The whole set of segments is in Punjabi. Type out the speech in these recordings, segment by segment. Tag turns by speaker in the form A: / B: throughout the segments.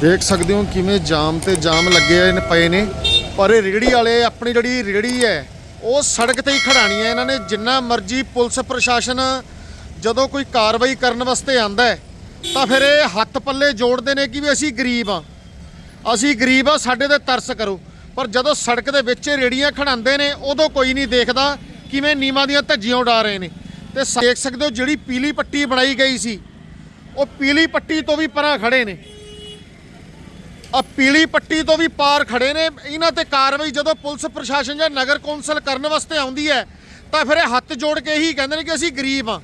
A: ਦੇਖ ਸਕਦੇ ਹੋ ਕਿਵੇਂ ਜਾਮ ਤੇ ਜਾਮ ਲੱਗੇ ਹੋਏ ਨੇ ਪਏ ਨੇ। ਪਰ ਇਹ ਰੇੜੀ ਵਾਲੇ, ਆਪਣੀ ਜਿਹੜੀ ਰੇੜੀ ਹੈ, ਉਹ ਸੜਕ ਤੇ ਹੀ ਖੜਾਣੀ ਹੈ। ਇਹਨਾਂ ਨੇ ਜਿੰਨਾ ਮਰਜ਼ੀ ਪੁਲਿਸ ਪ੍ਰਸ਼ਾਸਨ ਜਦੋਂ ਕੋਈ ਕਾਰਵਾਈ ਕਰਨ ਵਾਸਤੇ ਆਂਦਾ ਹੈ, ਤਾਂ ਫਿਰ ਇਹ ਹੱਥ ਪੱਲੇ ਜੋੜਦੇ ਨੇ ਕਿ ਵੀ ਅਸੀਂ ਗਰੀਬ ਆ ਅਸੀਂ ਗਰੀਬ ਆ ਸਾਡੇ ਤੇ ਤਰਸ ਕਰੋ। ਪਰ ਜਦੋਂ ਸੜਕ ਦੇ ਵਿੱਚ ਇਹ ਰੇੜੀਆਂ ਖੜਾਉਂਦੇ ਨੇ, ਉਦੋਂ ਕੋਈ ਨਹੀਂ ਦੇਖਦਾ ਕਿਵੇਂ ਨੀਮਾਂ ਦੀਆਂ ਧੱਜੀਆਂ ਉਡਾ ਰਹੇ ਨੇ। ਤੇ ਸ- ਦੇਖ ਸਕਦੇ ਹੋ ਜਿਹੜੀ ਪੀਲੀ ਪੱਟੀ ਬਣਾਈ ਗਈ ਸੀ, ਉਹ ਪੀਲੀ ਪੱਟੀ ਤੋਂ ਵੀ ਪਰਾਂ ਖੜੇ ਨੇ। ਆ ਪੀਲੀ ਪੱਟੀ ਤੋਂ ਵੀ ਪਾਰ ਖੜੇ ਨੇ। ਇਹਨਾਂ ਤੇ ਕਾਰਵਾਈ ਜਦੋਂ ਪੁਲਿਸ ਪ੍ਰਸ਼ਾਸਨ ਜਾਂ ਨਗਰ ਕੌਂਸਲ ਕਰਨ ਵਾਸਤੇ ਆਉਂਦੀ ਹੈ, ਤਾਂ ਫਿਰ ਇਹ ਹੱਥ ਜੋੜ ਕੇ ਹੀ ਕਹਿੰਦੇ ਨੇ ਕਿ ਅਸੀਂ ਗਰੀਬ ਆ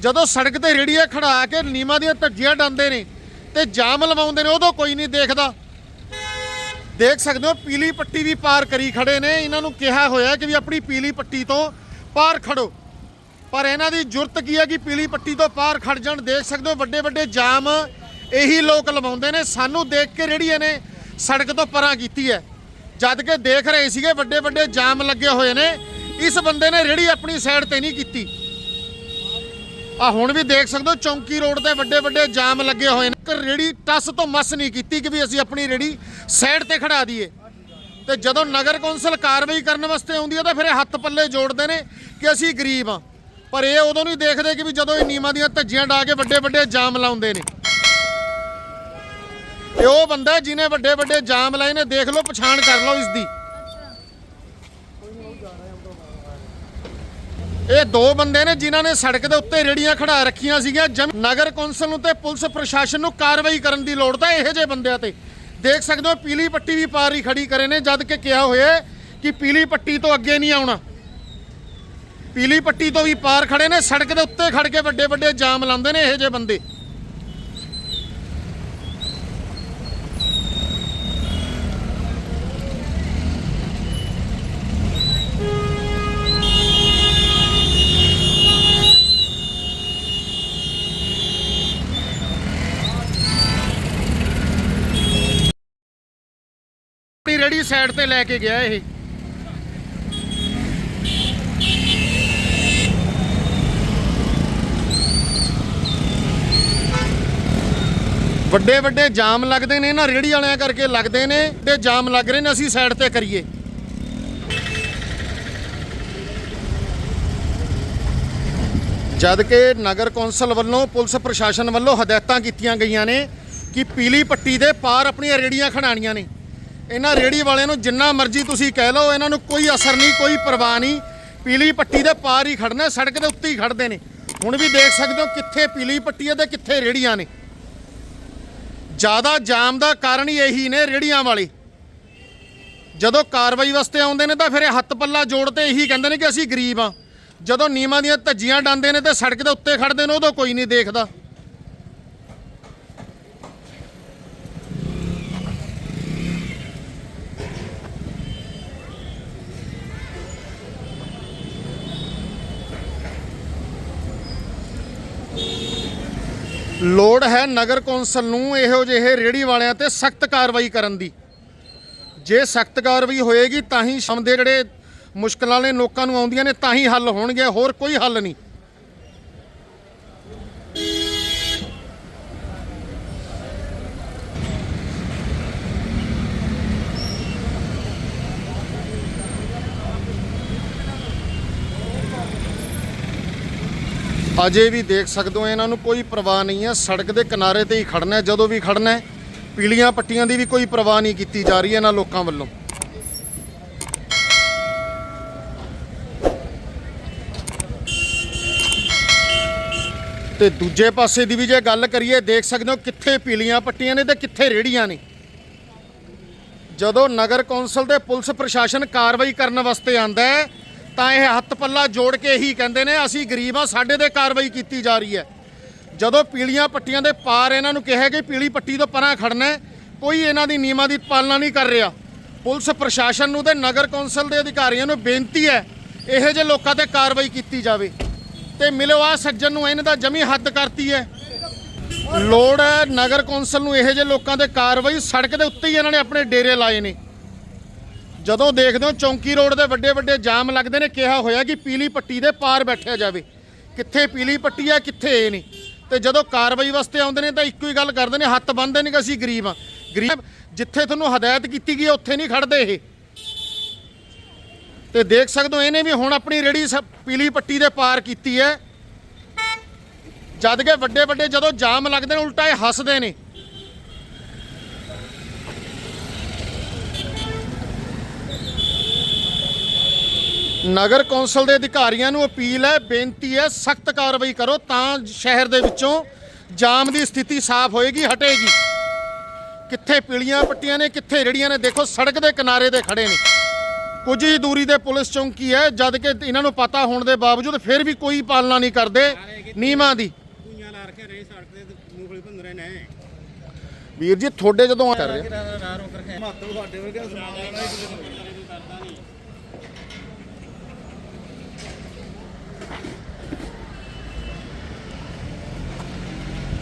A: ਜਦੋਂ ਸੜਕ ਤੇ ਰੇੜੀਆਂ ਖੜਾ ਕੇ ਨੀਮਾਂ ਦੀਆਂ ਧੱਜੀਆਂ ਡਾਂਦੇ ਨੇ ਤੇ ਜਾਮ ਲਵਾਉਂਦੇ ਨੇ, ਉਦੋਂ ਕੋਈ ਨਹੀਂ ਦੇਖਦਾ। ਦੇਖ ਸਕਦੇ ਹੋ, ਪੀਲੀ ਪੱਟੀ ਵੀ ਪਾਰ ਕਰੀ ਖੜੇ ਨੇ। ਇਹਨਾਂ ਨੂੰ ਕਿਹਾ ਹੋਇਆ ਕਿ ਵੀ ਆਪਣੀ ਪੀਲੀ ਪੱਟੀ ਤੋਂ ਪਾਰ ਖੜੋ। ਪਰ ਇਹਨਾਂ ਦੀ ਜੁਰਤ ਕੀ ਹੈ ਕਿ ਪੀਲੀ ਪੱਟੀ ਤੋਂ ਪਾਰ ਖੜ ਜਾਣ? ਦੇਖ ਸਕਦੇ ਹੋ ਵੱਡੇ ਵੱਡੇ ਜਾਮ ਇਹੀ ਲੋਕ ਲਵਾਉਂਦੇ ਨੇ, ਸਾਨੂੰ ਦੇਖ ਕੇ ਰੇੜੀਆਂ ਇਹਨੇ ਸੜਕ ਤੋਂ ਪਰਾਂ ਕੀਤੀ ਹੈ। ਜਦ ਕਿ ਦੇਖ ਰਹੇ ਸੀਗੇ ਵੱਡੇ ਵੱਡੇ ਜਾਮ ਲੱਗੇ ਹੋਏ ਨੇ। ਇਸ ਬੰਦੇ ਨੇ ਰੇੜੀ ਆਪਣੀ ਸਾਈਡ ਤੇ ਨਹੀਂ ਕੀਤੀ। ਆ ਹੁਣ ਵੀ ਦੇਖ ਸਕਦੇ ਹੋ, ਚੌਂਕੀ ਰੋਡ ਤੇ ਵੱਡੇ ਵੱਡੇ ਜਾਮ ਲੱਗੇ ਹੋਏ ਨੇ। ਕਿ ਰੇੜੀ ਟੱਸ ਤੋਂ ਮਸ ਨਹੀਂ ਕੀਤੀ ਕਿ ਵੀ ਅਸੀਂ ਆਪਣੀ ਰੇੜੀ ਸਾਈਡ ਤੇ ਖੜਾ ਦਈਏ। ਤੇ ਜਦੋਂ ਨਗਰ ਕੌਂਸਲ ਕਾਰਵਾਈ ਕਰਨ ਵਾਸਤੇ ਆਉਂਦੀ ਹੈ, ਤਾਂ ਫਿਰ ਹੱਥ ਪੱਲੇ ਜੋੜਦੇ ਨੇ ਕਿ ਅਸੀਂ ਗਰੀਬ ਆ ਪਰ ਇਹ ਉਦੋਂ ਨਹੀਂ ਦੇਖਦੇ ਕਿ ਵੀ ਜਦੋਂ ਇਹ ਨੀਮਾਂ ਦੀਆਂ ਧੱਜੀਆਂ ਡਾ ਕੇ ਵੱਡੇ ਵੱਡੇ ਜਾਮ ਲਾਉਂਦੇ ਨੇ। ਇਹ ਉਹ ਬੰਦਾ ਜਿਹਨੇ ਵੱਡੇ ਵੱਡੇ ਜਾਮ ਲਾਏ ਨੇ, ਦੇਖ ਲਓ, ਪਛਾਣ ਕਰ ਲਓ ਇਸ ਦੀ ਇਹ ਦੋ ਬੰਦੇ ਨੇ ਜਿਨ੍ਹਾਂ ਨੇ ਸੜਕ ਦੇ ਉੱਤੇ ਰੇੜੀਆਂ ਖੜਾ ਰੱਖੀਆਂ ਸੀਗੀਆਂ। ਜਮ- ਨਗਰ ਕੌਂਸਲ ਨੂੰ ਤੇ ਪੁਲਿਸ ਪ੍ਰਸ਼ਾਸਨ ਨੂੰ ਕਾਰਵਾਈ ਕਰਨ ਦੀ ਲੋੜ ਤਾਂ ਇਹੋ ਜਿਹੇ ਬੰਦਿਆਂ ਤੇ। ਦੇਖ ਸਕਦੇ ਹੋ, ਪੀਲੀ ਪੱਟੀ ਵੀ ਪਾਰ ਹੀ ਖੜੀ ਕਰੇ ਨੇ, ਜਦ ਕਿ ਕਿਹਾ ਹੋਇਆ ਕਿ ਪੀਲੀ ਪੱਟੀ ਤੋਂ ਅੱਗੇ ਨਹੀਂ ਆਉਣਾ। ਪੀਲੀ ਪੱਟੀ ਤੋਂ ਵੀ ਪਾਰ ਖੜੇ ਨੇ, ਸੜਕ ਦੇ ਉੱਤੇ ਖੜ ਕੇ ਵੱਡੇ ਵੱਡੇ ਜਾਮ ਲਾਉਂਦੇ ਨੇ ਇਹੋ ਜਿਹੇ ਬੰਦੇ। ਸਾਈਡ ਤੇ ਲੈ ਕੇ ਗਿਆ ਇਹ। ਵੱਡੇ ਵੱਡੇ ਜਾਮ ਲੱਗਦੇ ਨੇ ਨਾ ਰੇੜੀ ਵਾਲਿਆਂ ਕਰਕੇ ਲੱਗਦੇ ਨੇ ਤੇ ਜਾਮ ਲੱਗ ਰਹੇ ਨੇ, ਅਸੀਂ ਸਾਈਡ ਤੇ ਕਰੀਏ। ਜਦ ਕਿ ਨਗਰ ਕੌਂਸਲ ਵੱਲੋਂ, ਪੁਲਿਸ ਪ੍ਰਸ਼ਾਸਨ ਵੱਲੋਂ ਹਦਾਇਤਾਂ ਕੀਤੀਆਂ ਗਈਆਂ ਨੇ ਕਿ ਪੀਲੀ ਪੱਟੀ ਦੇ ਪਾਰ ਆਪਣੀਆਂ ਰੇੜੀਆਂ ਖੜਾਣੀਆਂ ਨੇ। ਇਹਨਾਂ ਰੇੜੀ ਵਾਲਿਆਂ ਨੂੰ ਜਿੰਨਾ ਮਰਜ਼ੀ ਤੁਸੀਂ ਕਹਿ ਲਓ, ਇਹਨਾਂ ਨੂੰ ਕੋਈ ਅਸਰ ਨਹੀਂ, ਕੋਈ ਪਰਵਾਹ ਨਹੀਂ। ਪੀਲੀ ਪੱਟੀ ਦੇ ਪਾਰ ਹੀ ਖੜਨਾ, ਸੜਕ ਦੇ ਉੱਤੇ ਹੀ ਖੜਦੇ ਨੇ। ਹੁਣ ਵੀ ਦੇਖ ਸਕਦੇ ਹੋ ਕਿੱਥੇ ਪੀਲੀ ਪੱਟੀ ਹੈ ਤੇ ਕਿੱਥੇ ਰੇੜੀਆਂ ਨੇ। ਜ਼ਿਆਦਾ ਜਾਮ ਦਾ ਕਾਰਨ ਹੀ ਇਹੀ ਨੇ ਰੇੜੀਆਂ ਵਾਲੇ। ਜਦੋਂ ਕਾਰਵਾਈ ਵਾਸਤੇ ਆਉਂਦੇ ਨੇ ਤਾਂ ਫਿਰ ਇਹ ਹੱਥ ਪੱਲਾ ਜੋੜ ਤੇ ਇਹੀ ਕਹਿੰਦੇ ਨੇ ਕਿ ਅਸੀਂ ਗਰੀਬ ਆ ਜਦੋਂ ਨੀਮਾਂ ਦੀਆਂ ਧੱਜੀਆਂ ਡਾਂਦੇ ਨੇ ਤੇ ਸੜਕ ਦੇ ਉੱਤੇ ਖੜਦੇ ਨੇ, ਉਦੋਂ ਕੋਈ ਨਹੀਂ ਦੇਖਦਾ। ਲੋੜ ਹੈ ਨਗਰ ਕੌਂਸਲ ਨੂੰ ਇਹੋ ਜਿਹੇ ਰੇੜੀ ਵਾਲਿਆਂ ਤੇ ਸਖਤ ਕਾਰਵਾਈ ਕਰਨ ਦੀ। ਜੇ ਸਖਤ ਕਾਰਵਾਈ ਹੋਏਗੀ ਤਾਂ ਹੀ ਸ਼ਮ ਦੇ ਜਿਹੜੇ ਮੁਸ਼ਕਲਾਂ ਨੇ ਲੋਕਾਂ ਨੂੰ ਆਉਂਦੀਆਂ ਨੇ ਤਾਂ ਹੀ ਹੱਲ ਹੋਣਗੇ, ਹੋਰ ਕੋਈ ਹੱਲ ਨਹੀਂ। ਅਜੇ ਵੀ ਦੇਖ ਸਕਦੇ ਹੋ, ਇਹਨਾਂ ਨੂੰ ਕੋਈ ਪਰਵਾਹ ਨਹੀਂ ਹੈ। ਸੜਕ ਦੇ ਕਿਨਾਰੇ ਤੇ ਹੀ ਖੜਨਾ ਹੈ, ਜਦੋਂ ਵੀ ਖੜਨਾ ਹੈ, ਪੀਲੀਆਂ ਪੱਟੀਆਂ ਦੀ ਵੀ ਕੋਈ ਪਰਵਾਹ ਨਹੀਂ ਕੀਤੀ ਜਾ ਰਹੀ ਇਹਨਾਂ ਲੋਕਾਂ ਵੱਲੋਂ। ਤੇ ਦੂਜੇ ਪਾਸੇ ਦੀ ਵੀ ਜੇ ਗੱਲ ਕਰੀਏ, ਦੇਖ ਸਕਦੇ ਹੋ ਕਿੱਥੇ ਪੀਲੀਆਂ ਪੱਟੀਆਂ ਨੇ ਤੇ ਕਿੱਥੇ ਰੇੜੀਆਂ ਨੇ। ਜਦੋਂ ਨਗਰ ਕੌਂਸਲ ਦੇ ਪੁਲਿਸ ਪ੍ਰਸ਼ਾਸਨ ਕਾਰਵਾਈ ਕਰਨ ਵਾਸਤੇ ਆਂਦਾ ਹੈ ਤਾਂ ਇਹ ਹੱਥ ਪੱਲਾ ਜੋੜ ਕੇ ਹੀ ਕਹਿੰਦੇ ਨੇ, ਅਸੀਂ ਗਰੀਬ ਆ ਸਾਡੇ ਤੇ ਕਾਰਵਾਈ ਕੀਤੀ ਜਾ ਰਹੀ ਹੈ। ਜਦੋਂ ਪੀਲੀਆਂ ਪੱਟੀਆਂ ਦੇ ਪਾਰ ਇਹਨਾਂ ਨੂੰ ਕਿਹਾ ਕਿ ਪੀਲੀ ਪੱਟੀ ਤੋਂ ਪਰਾਂ ਖੜਨਾ ਕੋਈ ਇਹਨਾਂ ਦੀ ਨਿਯਮਾਂ ਦੀ ਪਾਲਣਾ ਨਹੀਂ ਕਰ ਰਿਹਾ। ਪੁਲਿਸ ਪ੍ਰਸ਼ਾਸਨ ਨੂੰ ਤੇ ਨਗਰ ਕੌਂਸਲ ਦੇ ਅਧਿਕਾਰੀਆਂ ਨੂੰ ਬੇਨਤੀ ਹੈ, ਇਹੋ ਜਿਹੇ ਲੋਕਾਂ ਤੇ ਕਾਰਵਾਈ ਕੀਤੀ ਜਾਵੇ। ਤੇ ਮਿਲੋ ਆ ਸੱਜਣ ਨੂੰ, ਇਹਨਾਂ ਦਾ ਜਮੀ ਹੱਦ ਕਰਤੀ ਹੈ। ਲੋੜ ਹੈ ਨਗਰ ਕੌਂਸਲ ਨੂੰ ਇਹੋ ਜਿਹੇ ਲੋਕਾਂ ਤੇ ਕਾਰਵਾਈ, ਸੜਕ ਦੇ ਉੱਤੇ ਹੀ ਇਹਨਾਂ ਨੇ ਆਪਣੇ ਡੇਰੇ ਲਾਏ ਨੇ। ਜਦੋਂ ਦੇਖਦੇ ਹੋ ਚੌਂਕੀ ਰੋਡ ਦੇ ਵੱਡੇ ਵੱਡੇ ਜਾਮ ਲੱਗਦੇ ਨੇ, ਕਿਹਾ ਹੋਇਆ ਕਿ ਪੀਲੀ ਪੱਟੀ ਦੇ ਪਾਰ ਬੈਠਿਆ ਜਾਵੇ। ਕਿੱਥੇ ਪੀਲੀ ਪੱਟੀ ਹੈ ਕਿੱਥੇ ਇਹ ਨਹੀਂ। ਤੇ ਜਦੋਂ ਕਾਰਵਾਈ ਵਾਸਤੇ ਆਉਂਦੇ ਨੇ ਤਾਂ ਇੱਕੋ ਹੀ ਗੱਲ ਕਰਦੇ ਨੇ, ਹੱਥ ਬੰਨ੍ਹਦੇ ਨੇ ਕਿ ਅਸੀਂ ਗਰੀਬ ਆ। ਗਰੀਬ ਜਿੱਥੇ ਤੁਹਾਨੂੰ ਹਦਾਇਤ ਕੀਤੀ ਗਈ ਉੱਥੇ ਨਹੀਂ ਖੜਦੇ ਇਹ। ਤੇ ਦੇਖ ਸਕਦੇ ਹੋ, ਇਹਨੇ ਵੀ ਹੁਣ ਆਪਣੀ ਰੇੜੀ ਸ- ਪੀਲੀ ਪੱਟੀ ਦੇ ਪਾਰ ਕੀਤੀ ਹੈ। ਜਦ ਕਿ ਵੱਡੇ ਵੱਡੇ ਜਦੋਂ ਜਾਮ ਲੱਗਦੇ ਨੇ, ਉਲਟਾ ਇਹ ਹੱਸਦੇ ਨੇ। ਨਗਰ ਕੌਂਸਲ ਦੇ ਅਧਿਕਾਰੀਆਂ ਨੂੰ ਅਪੀਲ ਹੈ ਬੇਨਤੀ ਹੈ ਸਖਤ ਕਾਰਵਾਈ ਕਰੋ ਤਾਂ ਸ਼ਹਿਰ ਦੇ ਵਿੱਚੋਂ ਜਾਮ ਦੀ ਸਥਿਤੀ ਸਾਫ਼ ਹੋਏਗੀ ਹਟੇਗੀ। ਕਿੱਥੇ ਪੀਲੀਆਂ ਪੱਟੀਆਂ ਨੇ ਕਿੱਥੇ ਰੇੜੀਆਂ ਨੇ ਦੇਖੋ ਸੜਕ ਦੇ ਕਿਨਾਰੇ ਤੇ ਖੜੇ ਨੇ। ਕੁਝ ਹੀ ਦੂਰੀ ਤੇ ਪੁਲਿਸ ਚੌਂਕੀ ਹੈ ਜਦ ਕਿ ਇਹਨਾਂ ਨੂੰ ਪਤਾ ਹੋਣ ਦੇ ਬਾਵਜੂਦ ਫਿਰ ਵੀ ਕੋਈ ਪਾਲਣਾ ਨਹੀਂ ਕਰਦੇ ਨਿਯਮਾਂ ਦੀ।
B: ਪੂਈਆਂ ਲਾ ਰੱਖਿਆ ਰਹੇ ਸੜਕ ਤੇ ਮੂੰਗਫਲੀ ਭੰਨ ਰਹੇ ਨੇ।
A: ਵੀਰ ਜੀ ਤੁਹਾਡੇ ਜਦੋਂ ਕਰ ਰਹੇ
B: ਰਾਹ ਰੋਕ ਰੱਖਿਆ ਮਾਤਰ ਸਾਡੇ ਵਰਗੇ ਸਮਾਨ ਵਾਲਾ ਹੀ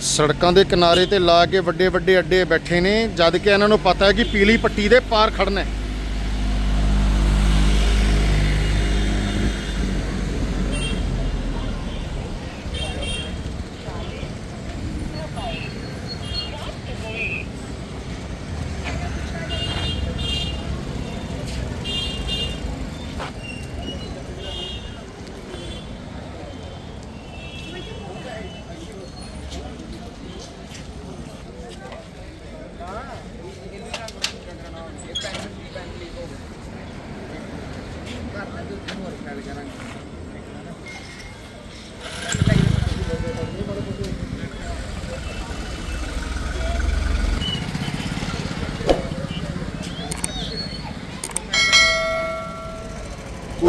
A: ਸੜਕਾਂ ਦੇ ਕਿਨਾਰੇ ਤੇ ਲਾ ਕੇ ਵੱਡੇ ਵੱਡੇ ਅੱਡੇ ਬੈਠੇ ਨੇ, ਜਦ ਕਿ ਇਹਨਾਂ ਨੂੰ ਪਤਾ ਹੈ ਕਿ ਪੀਲੀ ਪੱਟੀ ਦੇ ਪਾਰ ਖੜਨਾ ਹੈ।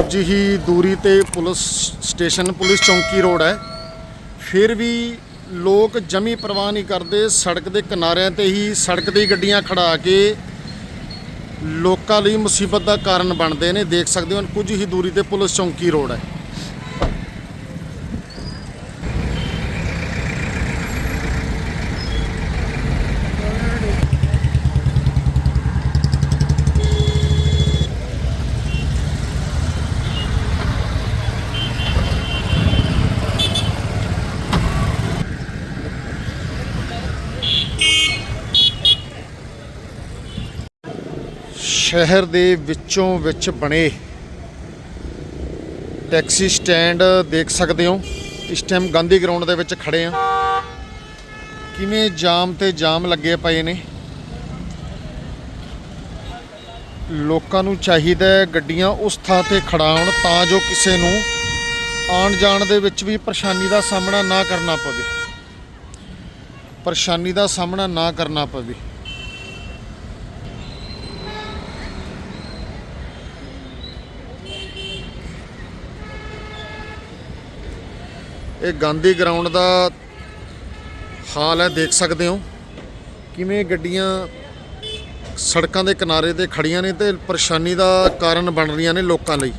A: ਕੁਝ ਹੀ ਦੂਰੀ ਤੇ ਪੁਲਿਸ ਸਟੇਸ਼ਨ, ਪੁਲਿਸ ਚੌਂਕੀ ਰੋਡ ਹੈ। ਫਿਰ ਵੀ ਲੋਕ ਜਮੀ ਪਰਵਾਹ ਨਹੀਂ ਕਰਦੇ। ਸੜਕ ਦੇ ਕਿਨਾਰਿਆਂ ਤੇ ਹੀ ਸੜਕ ਦੀ ਗੱਡੀਆਂ ਖੜਾ ਕੇ ਲੋਕਾਂ ਲਈ ਮੁਸੀਬਤ ਦਾ ਕਾਰਨ ਬਣਦੇ ਨੇ। ਦੇਖ ਸਕਦੇ ਹੋ, ਕੁਝ ਹੀ ਦੂਰੀ ਤੇ ਪੁਲਿਸ ਚੌਂਕੀ ਰੋਡ ਹੈ। ਸ਼ਹਿਰ ਦੇ ਵਿੱਚੋਂ ਵਿੱਚ ਬਣੇ ਟੈਕਸੀ ਸਟੈਂਡ ਦੇਖ ਸਕਦੇ ਹੋ। ਇਸ ਟਾਈਮ ਗਾਂਧੀ ਗਰਾਊਂਡ ਦੇ ਵਿੱਚ ਖੜੇ ਆ ਕਿਵੇਂ ਜਾਮ ਤੇ ਜਾਮ ਲੱਗੇ ਪਏ ਨੇ। ਲੋਕਾਂ ਨੂੰ ਚਾਹੀਦਾ ਗੱਡੀਆਂ ਉਸ ਥਾਂ ਤੇ ਖੜਾਉਣ ਤਾਂ ਜੋ ਕਿਸੇ ਨੂੰ ਆਉਣ ਜਾਣ ਦੇ ਵਿੱਚ ਵੀ ਪਰੇਸ਼ਾਨੀ ਦਾ ਸਾਹਮਣਾ ਨਾ ਕਰਨਾ ਪਵੇ। ਪਰੇਸ਼ਾਨੀ ਦਾ ਸਾਹਮਣਾ ਨਾ ਕਰਨਾ ਪਵੇ। ਇਹ ਗਾਂਧੀ ਗਰਾਊਂਡ ਦਾ ਹਾਲ ਹੈ, ਦੇਖ ਸਕਦੇ ਹੋ। ਕਿਵੇਂ ਗੱਡੀਆਂ ਸੜਕਾਂ ਦੇ ਕਿਨਾਰੇ ਤੇ ਖੜੀਆਂ ਨੇ ਤੇ ਪਰੇਸ਼ਾਨੀ ਦਾ ਕਾਰਨ ਬਣ ਰਹੀਆਂ ਨੇ ਲੋਕਾਂ ਲਈ।